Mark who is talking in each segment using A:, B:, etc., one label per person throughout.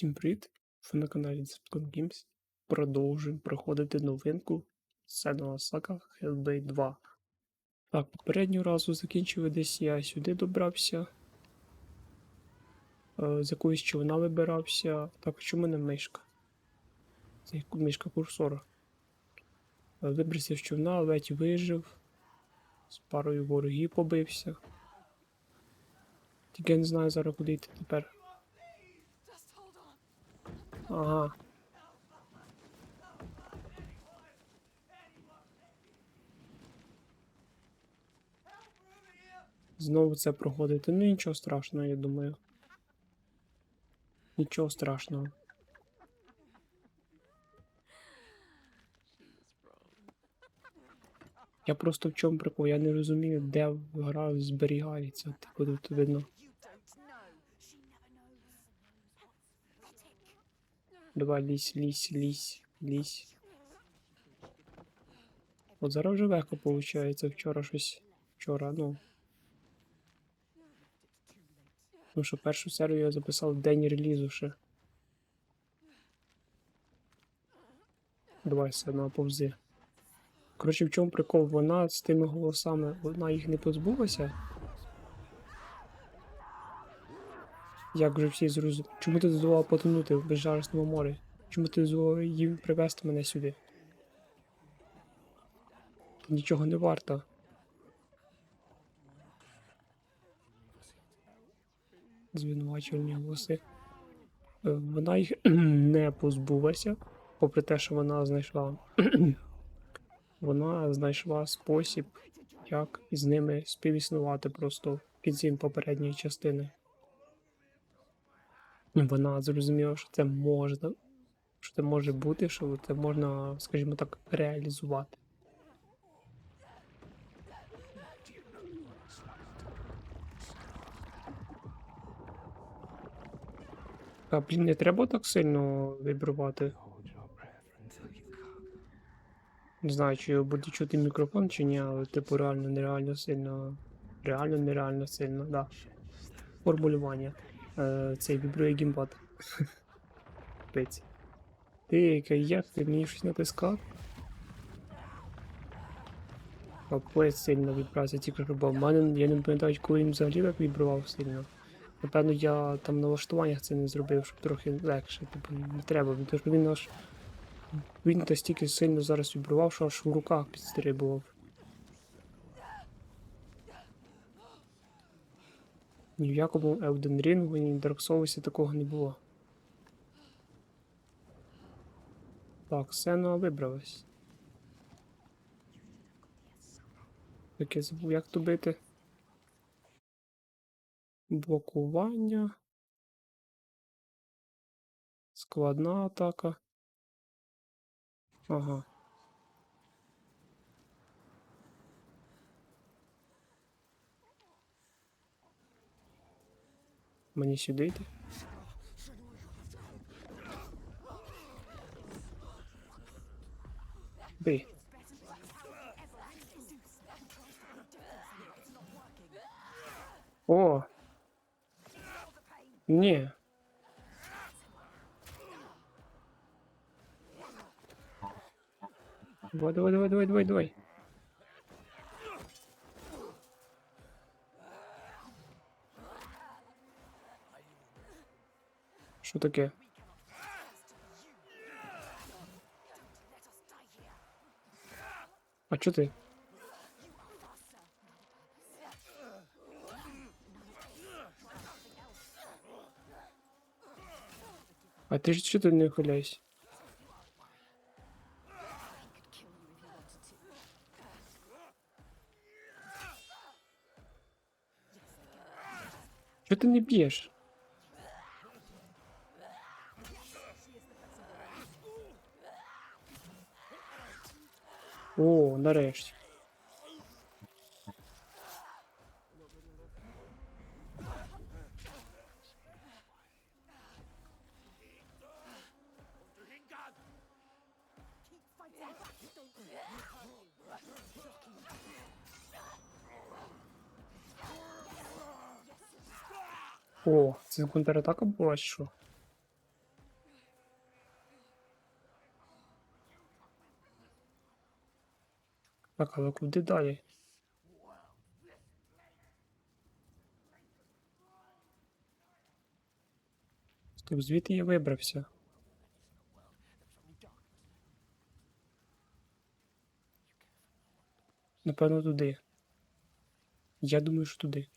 A: Усім привіт! Ви на каналі Decepticon Games. Продовжуємо проходити новинку Senua Saga Hellblade 2. Так, попереднього разу закінчили десь я сюди добрався. Е, з якоїсь човна вибирався. Так, а чому не мишка? Це мишка курсора. Е, Вибрався з човна, ледь вижив. З парою ворогів побився. Тільки я не знаю зараз куди йти тепер. Ага. Знову це проходити. Ну нічого страшного, я думаю. Нічого страшного. Я просто в чому прикол, я не розумію, де гра зберігається. Типу тут видно. Давай лізь, лізь, лізь, лізь. От зараз вже легко виходить. Вчора щось. Вчора, ну. Ну що першу серію я записав в день релізу ще. Давай все одно повзи. Коротше, в чому прикол? Вона з тими голосами, вона їх не позбулася. Як вже всі зрозуміли. Чому ти дозволила потонути в безжалісному морі? Чому ти дозволила їм привезти мене сюди? Нічого не варто. Звинувачувальні голоси. Е, Вона їх не позбулася, попри те, що вона знайшла. вона знайшла спосіб, як із ними співіснувати просто в кінці попередньої частини. Вона зрозуміла, що це можна, що це може бути, що це можна, скажімо так, реалізувати. А, блін, не треба так сильно вібрувати. Не знаю, чи буде чути мікрофон, чи ні, але типу реально нереально сильно. Реально нереально сильно, да. Формулювання. Е, цей вібрує гімбат. Пець. Ти як ти мені щось натискав? Капець сильно вібрація тільки. В мене я не пам'ятаю, коли він взагалі так вібрував сильно. Напевно, я там в налаштуваннях це не зробив, щоб трохи легше. Типу, не треба. Тому він аж. Він настільки сильно зараз вібрував, що аж в руках підстрибував. Ні в якому Elden Ring, ні в Dark Souls такого не було. Так, Сена вибралась. Так я забув, як то бити. Блокування. Складна атака. Ага. Мені сюди йти? Бий. О! Ні. Давай, давай, давай, давай, давай, давай. Що таке? А чо ти? А ти ж чого не ухиляйся? Чого ти не б'єш? О, нарешті. О, це контратака була що? Так, але куди далі? Стоп, звідти я вибрався. Напевно, туди. Я думаю, що туди.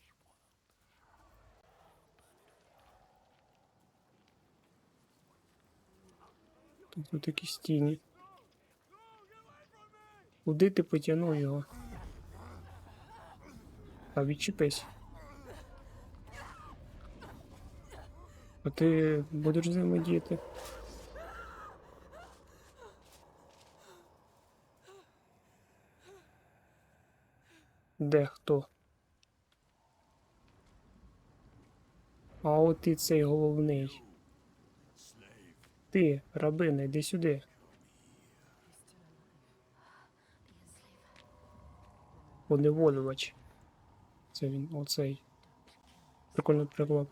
A: Тут, тут якісь тіні. Куди ти потягнув його? А відчепись. А ти будеш з ними діяти? Де хто? А от ти цей головний. Ти, рабина, йди сюди. Поневолювач. Це він, оцей. Прикольний приклад.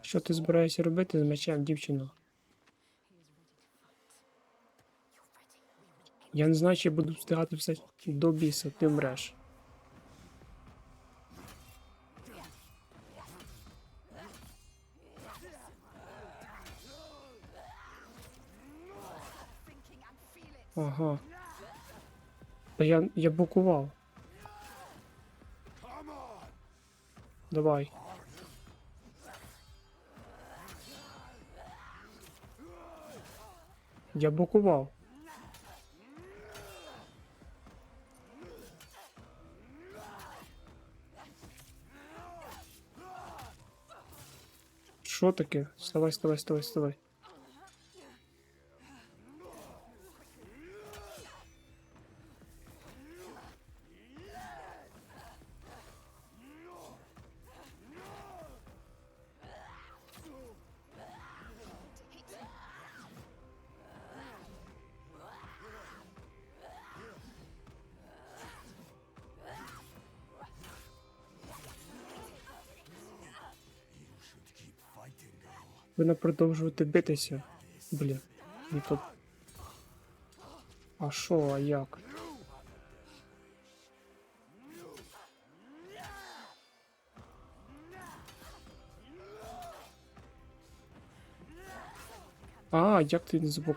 A: Що ти збираєшся робити з мечем, дівчино? Я не знаю, чи буду встигати все до біса, ти мреш. Ага. Та я, я блокував. Давай. Я блокував. Що таке? Вставай, вставай, вставай, вставай. Ви не продовжуєте битися. Блін. Не то. А що, а як? А, як ти не забув?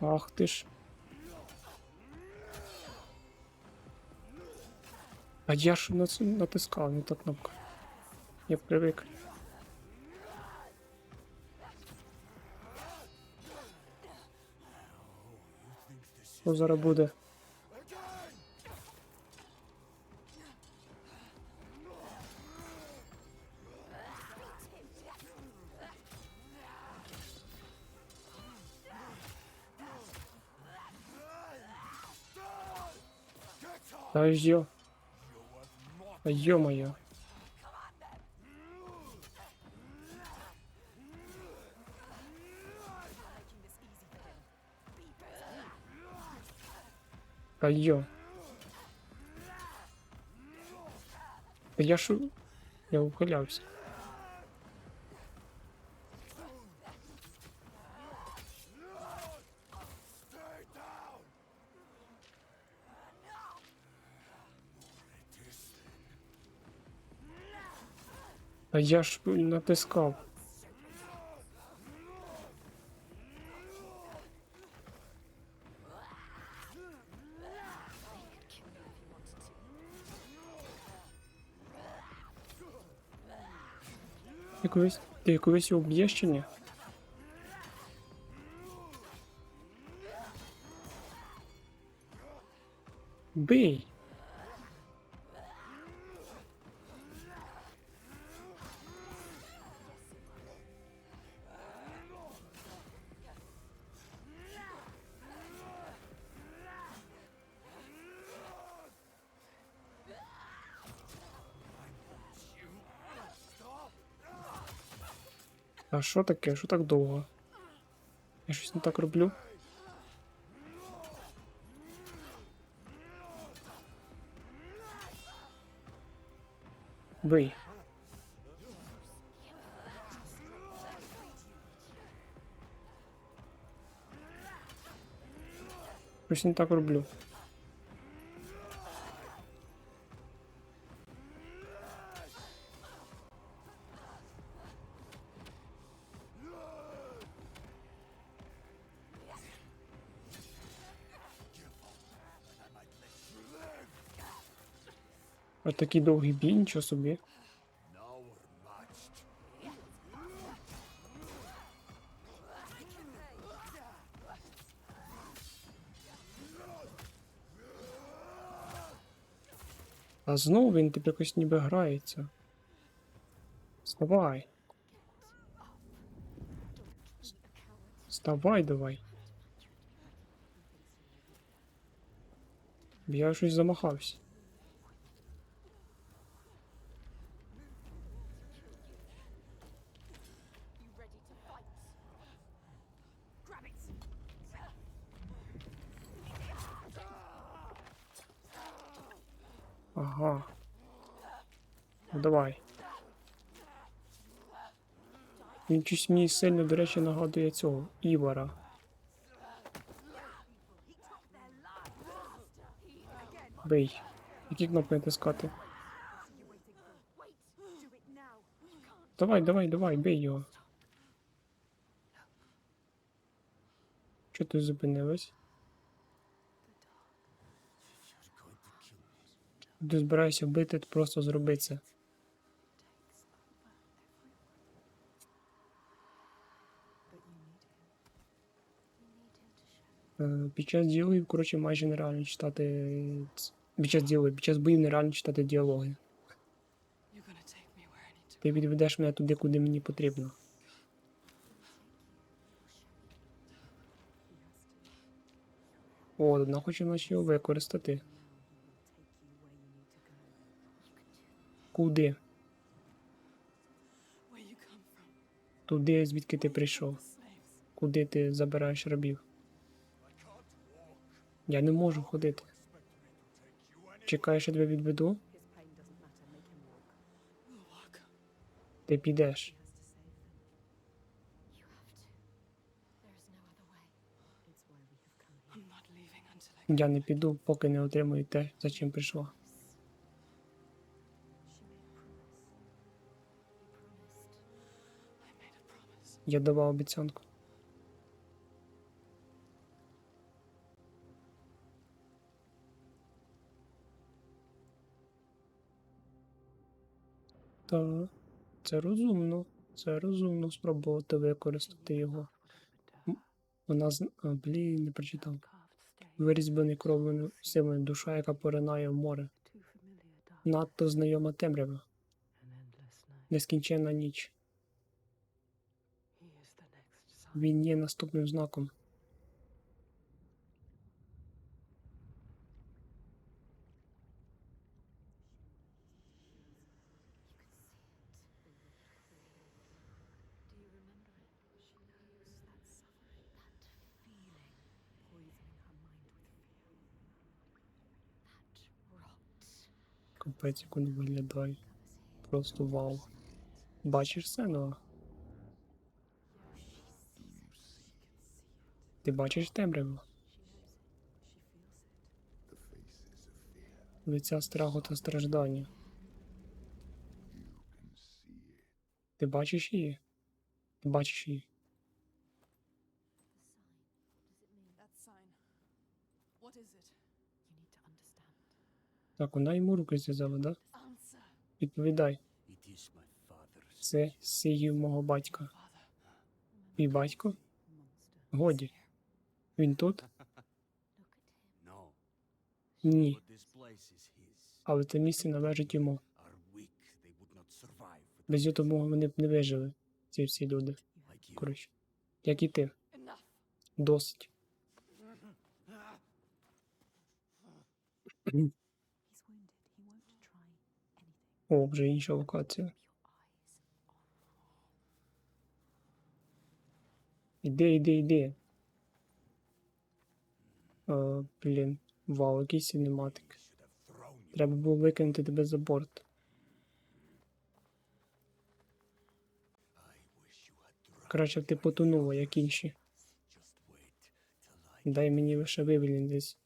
A: Ах ти ж. А я ж натискав, не та кнопка. Я привик. Що зараз буде? Та ё. Ё-моё. А ё. Я ж... Я ухилявся. А я ж натискав. Якось, ти якось його б'єш чи ні? Бий! А що таке? Що так довго? Я щось не так роблю. Бий. Щось не так роблю. Такий довгий бій, нічого собі. А знову він типу якось ніби грається. Вставай. Вставай давай. Я щось замахався.
B: You ready to fight? Grab it!
A: Ага. Ну давай. Він щось мені сильно, до речі, нагадує цього Івара. Бий. Які кнопки натискати? Давай, давай, давай, бий його. Чого ти зупинилась? Ти збираєшся вбити, просто зроби це. Під час діалогів, коротше, майже нереально читати. Під час діалогів, під час боїв нереально читати діалоги. Ти відведеш мене туди, куди мені потрібно. О, одна хоче наче його використати. Куди? Туди, звідки ти прийшов. Куди ти забираєш рабів? Я не можу ходити. Чекаєш, я тебе відведу? Ти підеш. Я не піду, поки не отримую те, за чим прийшла. Я давав обіцянку. Так, це розумно. Це розумно спробувати використати його. Вона з. Блін, не прочитав. Вирізблений кров'яною силою душа, яка поринає в море. Надто знайома темрява, нескінченна ніч. Він є наступним знаком. Капець, як він виглядає. Просто вау. Бачиш це, Ноа? Ти бачиш темряву? Лиця страху та страждання. Ти бачиш її? Ти бачиш її?
C: That sign. What is it?
B: You need to understand.
A: Так, вона йому руки зв'язала, да? Відповідай. Це сіїв мого батька. Мій батько? Годі. Він тут? Ні. Але це місце належить йому. Без його вони б не вижили, ці всі люди. Коротше. Як і ти. Досить. О, вже інша локація. Іди, іди, іди. Е, блін. Вау, який синематик. Треба було викинути тебе за борт. Краще б ти потонула, як інші. Дай мені лише вивільнитись.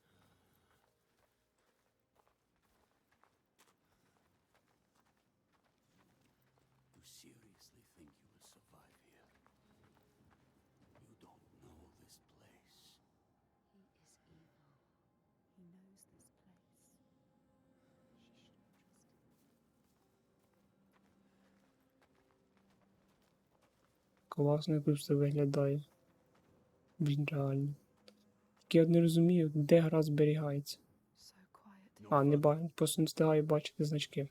A: Класно як все виглядає. Він реально. Тільки я не розумію, де гра зберігається. А, не ба... просто не встигаю бачити значки.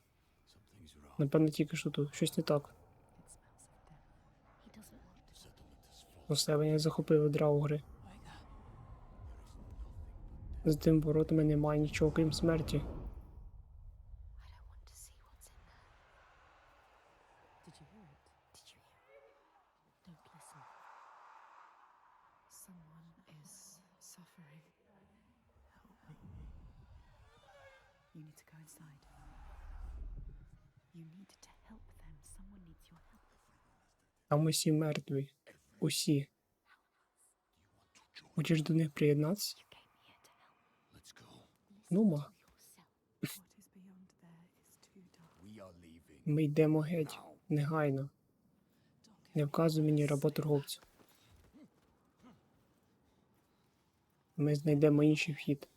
A: Напевно, тільки що тут. Щось не так.
D: Is full.
A: Поселення захопили драугри. З тим воротами немає нічого, крім смерті. Там усі мертві. Усі. Хочеш до них приєднатися?
B: You came here to help.
D: Let's go.
A: Ну, ма.
B: Yourself.
C: What is beyond there is too dark.
D: We are leaving.
A: Ми йдемо геть. Негайно. Не вказуй мені работорговцю. Ми знайдемо інший вхід.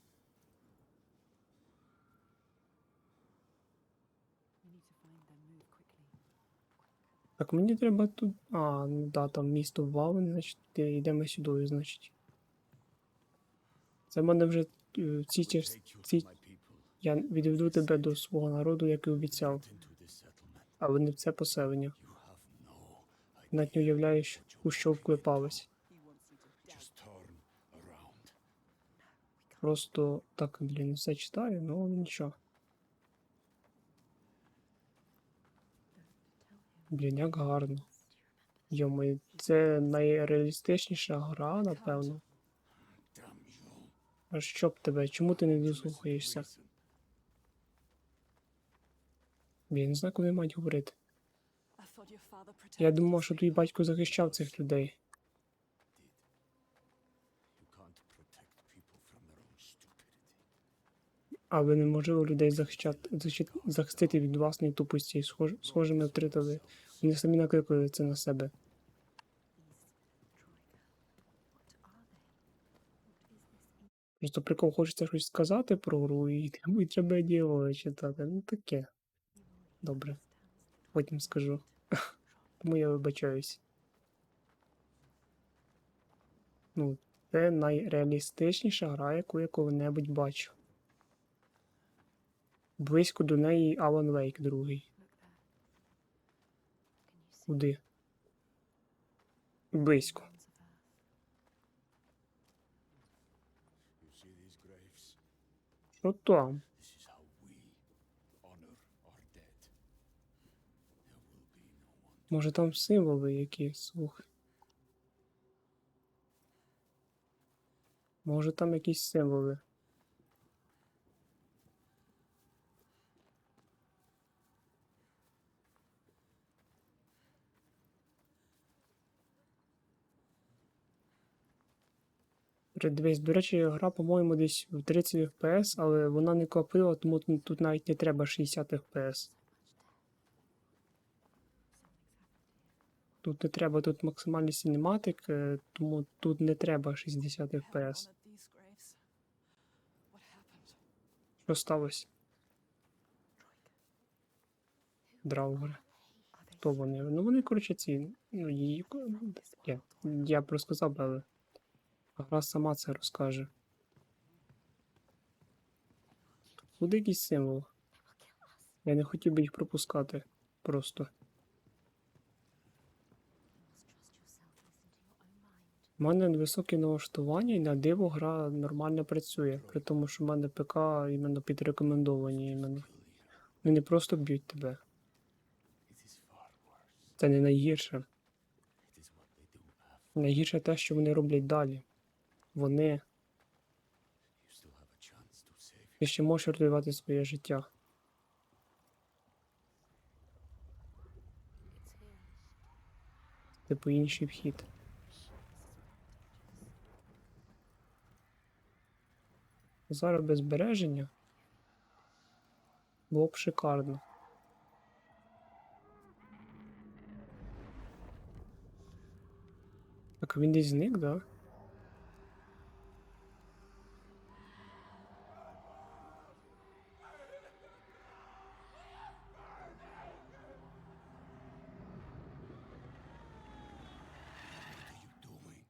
A: Так, мені треба тут. А, ну да, там місто Вавен, значить, йдемо сюди, значить. Це в мене вже е, ці, ці, я відведу тебе до свого народу, як і обіцяв, але не в це поселення. Навіть не уявляєш, у що
D: around.
A: Просто так, блін, все читаю, ну нічого. Блін, як гарно. Йоми, це найреалістичніша гра, напевно. А що б тебе? Чому ти не дослухаєшся? Я не знаю, коли мають говорити. Я думав, що твій батько захищав цих людей.
D: Stupidity.
A: Але неможливо людей захищати, захистити від власної тупості, схож, схожими втратили. Вони самі накликали на себе. Просто прикол хочеться щось сказати про гру, і і треба діалоги читати. Ну таке. Добре. Потім скажу. Тому я вибачаюсь. Ну, це найреалістичніша гра, яку я коли-небудь бачив. Близько до неї Alan Wake другий.
D: Will be no one.
A: Може там символи якісь, слухай. Може там якісь символи. Дивись, до речі, гра, по-моєму, десь в 30 FPS, але вона не копила, тому тут- навіть не треба 60 FPS. Тут не треба, тут максимальний синематик, е, тому тут не треба 60 FPS. Що сталося?
C: Troika.
A: Драугери. Хто вони? Ну вони, коротше, ці. Ну, її. Я, я розказав, але гра сама це розкаже. Буде якийсь символ. Я не хотів би їх пропускати. Просто. У мене високе налаштування і на диво гра нормально працює. При тому, що в мене ПК іменно підрекомендовані іменно. Вони просто б'ють тебе. Це не найгірше. Найгірше те, що вони роблять далі. Вони. Ти ще можеш рятувати своє життя. Типу інший вхід. Зараз без збереження. Було б шикарно. Так, він десь зник, да?
D: What are you doing?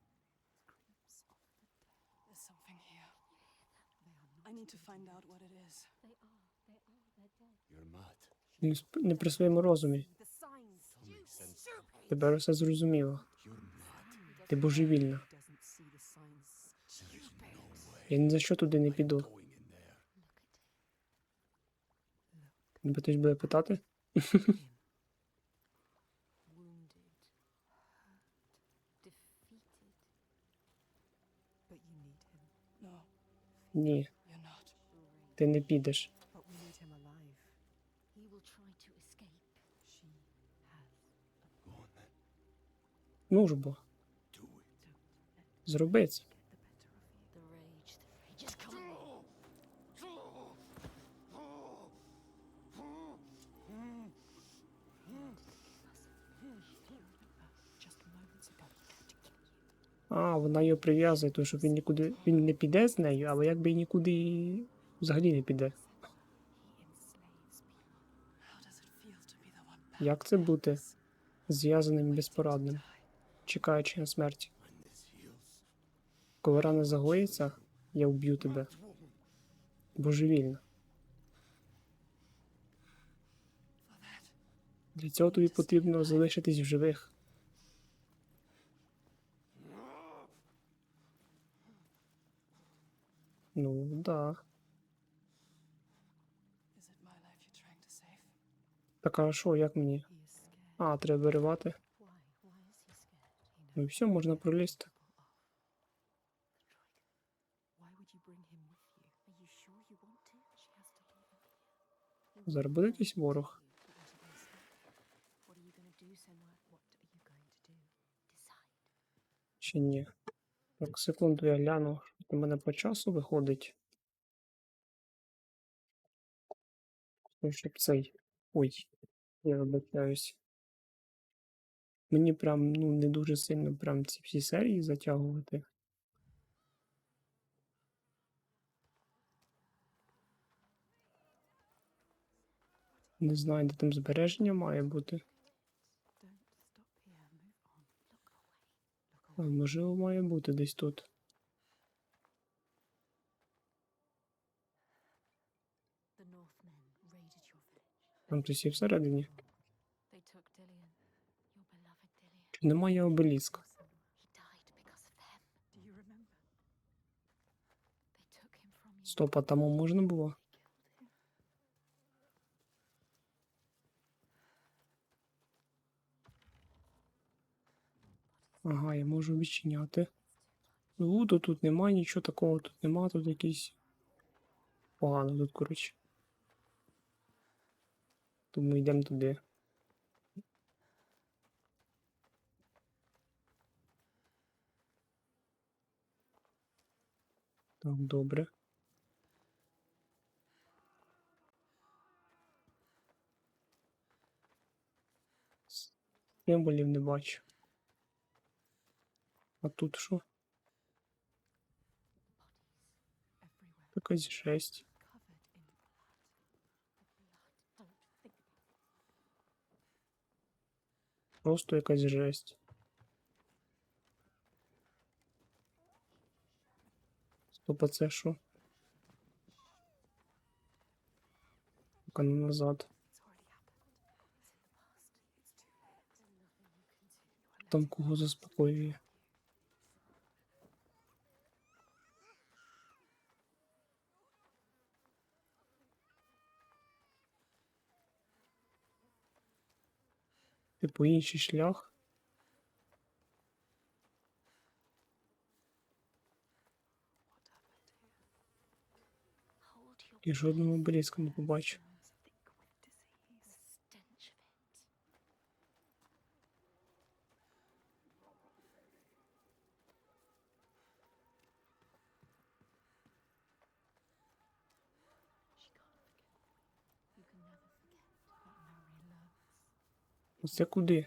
C: There's something here. I need to find out what it is.
B: They are. They are. They're dead.
D: You're mad.
A: Не, сп- не при своєму розумі.
B: The signs.
D: Some sense.
A: Тепер все зрозуміло.
D: You're mad.
A: Ти божевільна.
C: Doesn't see the signs.
D: There is no way.
A: Я ні за що туди не піду.
D: Going in there.
A: Тебе хтось буде питати?
B: Wounded. Defeated.
C: But you need him.
D: No,
A: Ні,
C: You're not.
A: Ти не підеш. Ну ж бо, зроби це. А, вона його прив'язує, тому що він нікуди. Він не піде з нею, але якби нікуди взагалі не піде. Як це бути зв'язаним і безпорадним, чекаючи на
D: heals,
A: Коли рана загоїться, я вб'ю тебе. Божевільно. Для цього тобі потрібно залишитись в живих. Ну, да. Так а що, як мені? А, треба виривати. Ну і все, можна пролізти. Зараз буде якийсь ворог. Чи ні? Так, секунду я гляну, у мене по часу виходить. Ну, Щоб цей. Ой, я вибачаюсь. Мені прям ну, не дуже сильно прям ці всі серії затягувати. Не знаю, де там збереження має бути. А, можливо, має бути десь тут.
C: You remember?
B: They took him from you.
A: Стоп, а там можна було? Ага, я можу відчиняти. Ну, то тут немає нічого такого, тут нема, тут якийсь. Погано тут, коротше. Тому йдемо туди. Так, добре. Символів не бачу. А тут що? Якась жесть. Просто якась жесть. Стоп, а це що? Не назад. Там кого
C: happened.
A: Заспокоює. Типу інший шлях.
C: What happened here?
B: Hold your
A: І жодного близько не побачу. Це куди?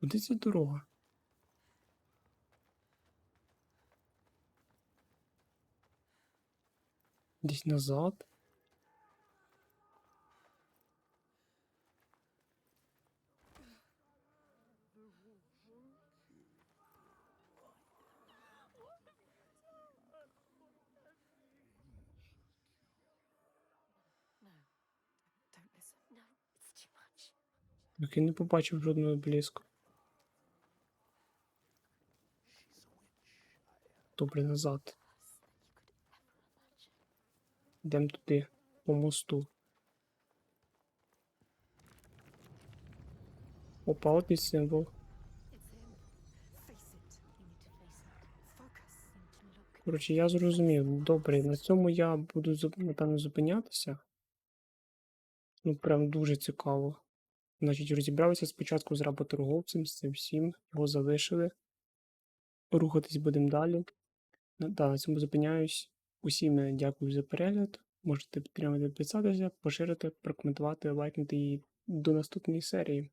A: Куди ця дорога? Десь назад? Так я не побачив жодного бліску. Добре, назад. Йдемо туди, по мосту. Опа, от і символ. Коротше, я зрозумів. Добре, на цьому я буду напевно зупинятися. Ну, прям дуже цікаво. Значить, розібралися спочатку з работорговцем, з цим всім, його залишили. Рухатись будемо далі. На, да, на цьому зупиняюсь. Усім е, дякую за перегляд. Можете підтримати, підписатися, поширити, прокоментувати, лайкнути і до наступної серії.